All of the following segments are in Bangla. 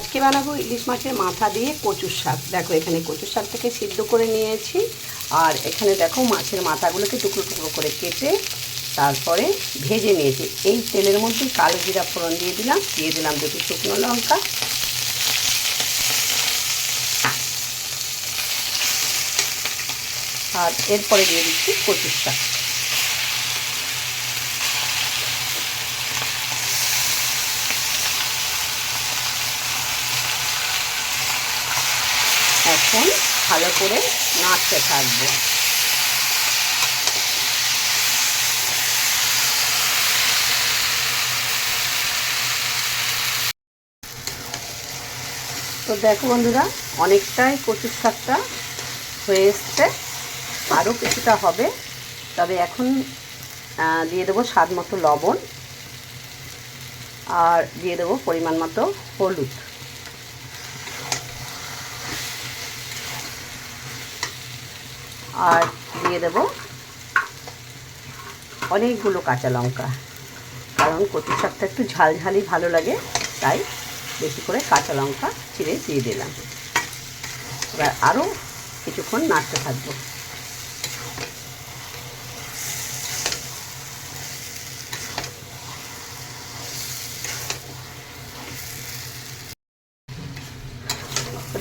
আজকে বানাবো ইলিশ মাছের মাথা দিয়ে কচুর শাক। দেখো এখানে কচুর শাকটাকে সিদ্ধ করে নিয়েছি। আর এখানে দেখো মাছের মাথাগুলোকে টুকরো টুকরো করে কেটে তারপরে ভেজে নিয়েছি। এই তেলের মধ্যে কালো জিরা ফোড়ন দিয়ে দিলাম। দিয়ে দিলাম দুটি শুকনো লঙ্কা। আর এরপরে দিয়ে দিচ্ছি কচুর শাক। এখন ভালো করে নাড়তে থাকব। তো দেখো বন্ধুরা, অনেকটাই কচুর শাকটা হয়ে এসছে। আরও কিছুটা হবে। তবে এখন দিয়ে দেবো স্বাদ মতো লবণ আর দিয়ে দেবো পরিমাণ মতো হলুদ। আর দিয়ে দেব অনেকগুলো কাঁচা লঙ্কা। কারণ কচু শাকটা একটু ঝালঝালি ভালো লাগে, তাই বেশি করে কাঁচা লঙ্কা চিড়ে দিয়ে দিলাম। এবার আরও কিছুক্ষণ নাড়তে থাকব।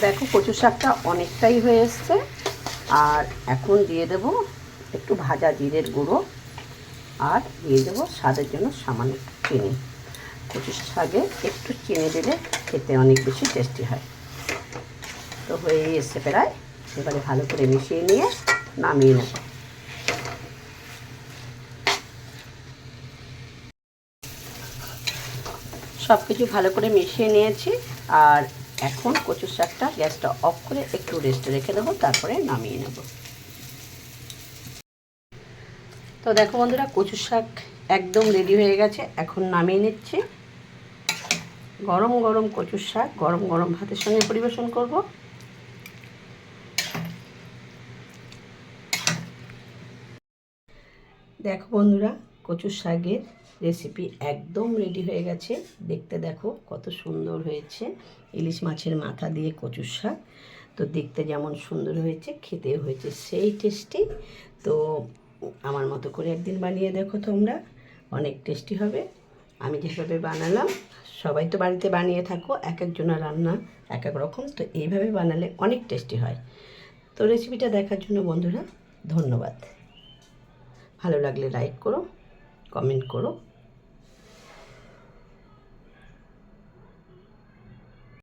দেখো কচু শাকটা অনেকটাই হয়ে এসছে। আর এখন দিয়ে দেব একটু ভাজা জিরের গুঁড়ো আর দিয়ে দেবো স্বাদের জন্য সামান্য চিনি। কচু শাকে একটু চিনি দিলে খেতে অনেক বেশি টেস্টি হয়। তো হয়ে এসছে প্রায়। এবারে ভালো করে মিশিয়ে নিয়ে নামিয়ে নেব। সব কিছু ভালো করে মিশিয়ে নিয়েছি। আর এখন কচুর শাকটা গ্যাসটা অফ করে একটু রেস্টে রেখে দেবো, তারপরে নামিয়ে নেব। তো দেখো বন্ধুরা, কচুর শাক একদম রেডি হয়ে গেছে, এখন নামিয়ে নিচ্ছি। গরম গরম কচুর শাক, গরম গরম ভাতের সঙ্গে পরিবেশন করব। দেখো বন্ধুরা, কচুর শাকের রেসিপি একদম রেডি হয়ে গেছে। দেখতে দেখো কত সুন্দর হয়েছে। ইলিশ মাছের মাথা দিয়ে কচুর শাক। তো দেখতে যেমন সুন্দর হয়েছে, খেতেও হয়েছে। সেই টেস্টি তো আমার মতো করে একদিন বানিয়ে দেখো তোমরা। অনেক টেস্টি হবে। আমি যেভাবে বানালাম, সবাই তো বাড়িতে বানিয়ে থাকো এক একজনের রান্না এক এক রকম। তো এইভাবে বানালে অনেক টেস্টি হয়। তো রেসিপিটা দেখার জন্য বন্ধুরা, ধন্যবাদ। ভালো লাগলে লাইক করো কমেন্ট করো।